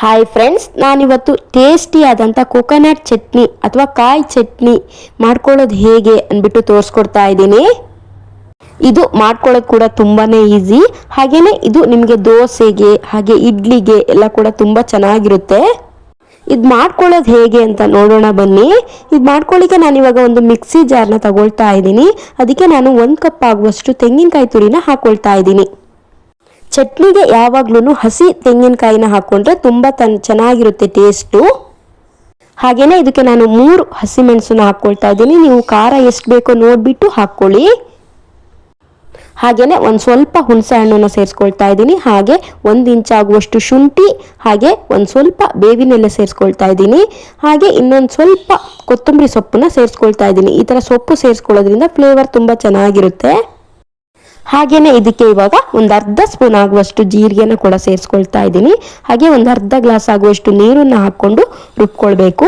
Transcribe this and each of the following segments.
Hi friends ನಾನಿವತ್ತು ಟೇಸ್ಟಿಯಾದಂಥ coconut chutney ಅಥವಾ ಕಾಯಿ ಚಟ್ನಿ ಮಾಡ್ಕೊಳ್ಳೋದು ಹೇಗೆ ಅಂದ್ಬಿಟ್ಟು ತೋರಿಸ್ಕೊಡ್ತಾ ಇದ್ದೀನಿ. ಇದು ಮಾಡ್ಕೊಳ್ಳೋದು ಕೂಡ ತುಂಬಾ ಈಸಿ ಹಾಗೆಯೇ ಇದು ನಿಮಗೆ ದೋಸೆಗೆ, ಹಾಗೆ ಇಡ್ಲಿಗೆ ಎಲ್ಲ ಕೂಡ ತುಂಬ ಚೆನ್ನಾಗಿರುತ್ತೆ. ಇದು ಮಾಡ್ಕೊಳ್ಳೋದು ಹೇಗೆ ಅಂತ ನೋಡೋಣ ಬನ್ನಿ. ಇದು ಮಾಡ್ಕೊಳ್ಳಿಕ್ಕೆ ನಾನು ಇವಾಗ ಒಂದು ಮಿಕ್ಸಿ ಜಾರ್ನ ತಗೊಳ್ತಾ ಇದ್ದೀನಿ. ಅದಕ್ಕೆ ನಾನು ಒಂದು ಕಪ್ ಆಗುವಷ್ಟು ತೆಂಗಿನಕಾಯಿ ತುರಿನ ಹಾಕೊಳ್ತಾ ಇದ್ದೀನಿ. ಚಟ್ನಿಗೆ ಯಾವಾಗ್ಲೂ ಹಸಿ ತೆಂಗಿನಕಾಯಿನ ಹಾಕೊಂಡ್ರೆ ತುಂಬ ತನ್ ಚೆನ್ನಾಗಿರುತ್ತೆ ಟೇಸ್ಟು ಹಾಗೆಯೇ ಇದಕ್ಕೆ ನಾನು ಮೂರು ಹಸಿಮೆಣಸನ್ನ ಹಾಕ್ಕೊಳ್ತಾ ಇದ್ದೀನಿ. ನೀವು ಖಾರ ಎಷ್ಟು ಬೇಕೋ ನೋಡಿಬಿಟ್ಟು ಹಾಕ್ಕೊಳ್ಳಿ. ಹಾಗೆಯೇ ಒಂದು ಸ್ವಲ್ಪ ಹುಣಸೆ ಹಣ್ಣನ್ನು ಸೇರಿಸ್ಕೊಳ್ತಾ ಇದ್ದೀನಿ. ಹಾಗೆ ಒಂದು ಇಂಚ್ ಆಗುವಷ್ಟು ಶುಂಠಿ, ಹಾಗೆ ಒಂದು ಸ್ವಲ್ಪ ಬೇವಿನೆಲ್ಲ ಸೇರಿಸ್ಕೊಳ್ತಾ ಇದ್ದೀನಿ. ಹಾಗೆ ಇನ್ನೊಂದು ಸ್ವಲ್ಪ ಕೊತ್ತಂಬರಿ ಸೊಪ್ಪನ್ನ ಸೇರಿಸ್ಕೊಳ್ತಾ ಇದ್ದೀನಿ. ಈ ಥರ ಸೊಪ್ಪು ಸೇರಿಸ್ಕೊಳ್ಳೋದ್ರಿಂದ ಫ್ಲೇವರ್ ತುಂಬ ಚೆನ್ನಾಗಿರುತ್ತೆ. ಹಾಗೇನೆ ಇದಕ್ಕೆ ಇವಾಗ ಒಂದು ಅರ್ಧ ಸ್ಪೂನ್ ಆಗುವಷ್ಟು ಜೀರಿಗೆನ ಕೂಡ ಸೇರಿಸ್ಕೊಳ್ತಾ ಇದ್ದೀನಿ. ಹಾಗೆ ಒಂದು ಅರ್ಧ ಗ್ಲಾಸ್ ಆಗುವಷ್ಟು ನೀರನ್ನು ಹಾಕ್ಕೊಂಡು ರುಬ್ಕೊಳ್ಬೇಕು.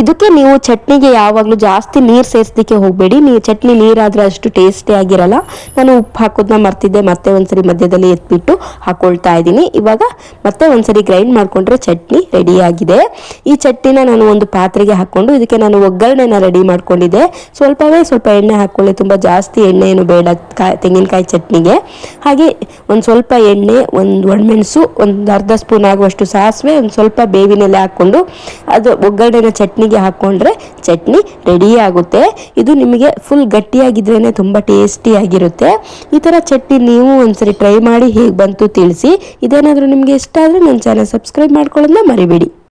ಇದಕ್ಕೆ ನೀವು ಚಟ್ನಿಗೆ ಯಾವಾಗಲೂ ಜಾಸ್ತಿ ನೀರು ಸೇರಿಸ್ಲಿಕ್ಕೆ ಹೋಗಬೇಡಿ. ನೀವು ಚಟ್ನಿ ನೀರಾದರೆ ಅಷ್ಟು ಟೇಸ್ಟಿ ಆಗಿರಲ್ಲ. ನಾನು ಉಪ್ಪು ಹಾಕೋದನ್ನ ಮರ್ತಿದ್ದೆ, ಮತ್ತೆ ಒಂದ್ಸರಿ ಮಧ್ಯದಲ್ಲಿ ಎತ್ಬಿಟ್ಟು ಹಾಕೊಳ್ತಾ ಇದ್ದೀನಿ. ಇವಾಗ ಮತ್ತೆ ಒಂದ್ಸರಿ ಗ್ರೈಂಡ್ ಮಾಡಿಕೊಂಡ್ರೆ ಚಟ್ನಿ ರೆಡಿಯಾಗಿದೆ. ಈ ಚಟ್ನಿನ ನಾನು ಒಂದು ಪಾತ್ರೆಗೆ ಹಾಕ್ಕೊಂಡು ಇದಕ್ಕೆ ನಾನು ಒಗ್ಗರಣೆನ ರೆಡಿ ಮಾಡ್ಕೊಂಡಿದ್ದೆ. ಸ್ವಲ್ಪವೇ ಸ್ವಲ್ಪ ಎಣ್ಣೆ ಹಾಕ್ಕೊಳ್ಳಿ. ತುಂಬ ಜಾಸ್ತಿ ಎಣ್ಣೆ ಏನು ಬೇಡ ಕಾಯಿ ತೆಂಗಿನಕಾಯಿ ಚಟ್ನಿಗೆ. ಹಾಗೆ ಒಂದು ಸ್ವಲ್ಪ ಎಣ್ಣೆ, ಒಂದು ಒಣಮೆಣಸು, ಒಂದು ಅರ್ಧ ಸ್ಪೂನ್ ಆಗುವಷ್ಟು ಸಾಸಿವೆ, ಒಂದು ಸ್ವಲ್ಪ ಬೇವಿನೆಲೆ ಹಾಕ್ಕೊಂಡು ಅದು ಒಗ್ಗರಣೆನ ಚಟ್ನಿಗೆ ಹಾಕ್ಕೊಂಡ್ರೆ ಚಟ್ನಿ ರೆಡಿ ಆಗುತ್ತೆ. ಇದು ನಿಮಗೆ ಫುಲ್ ಗಟ್ಟಿಯಾಗಿದ್ರೇ ತುಂಬ ಟೇಸ್ಟಿಯಾಗಿರುತ್ತೆ ಈ ಥರ ಚಟ್ನಿ ನೀವು ಒಂದ್ಸರಿ ಟ್ರೈ ಮಾಡಿ ಹೇಗೆ ಬಂತು ತಿಳಿಸಿ. ಇದೇನಾದರೂ ನಿಮಗೆ ಇಷ್ಟ ಆದರೆ ನನ್ನ ಚಾನಲ್ ಸಬ್ಸ್ಕ್ರೈಬ್ ಮಾಡ್ಕೊಳ್ಳೋದನ್ನ ಮರಿಬೇಡಿ.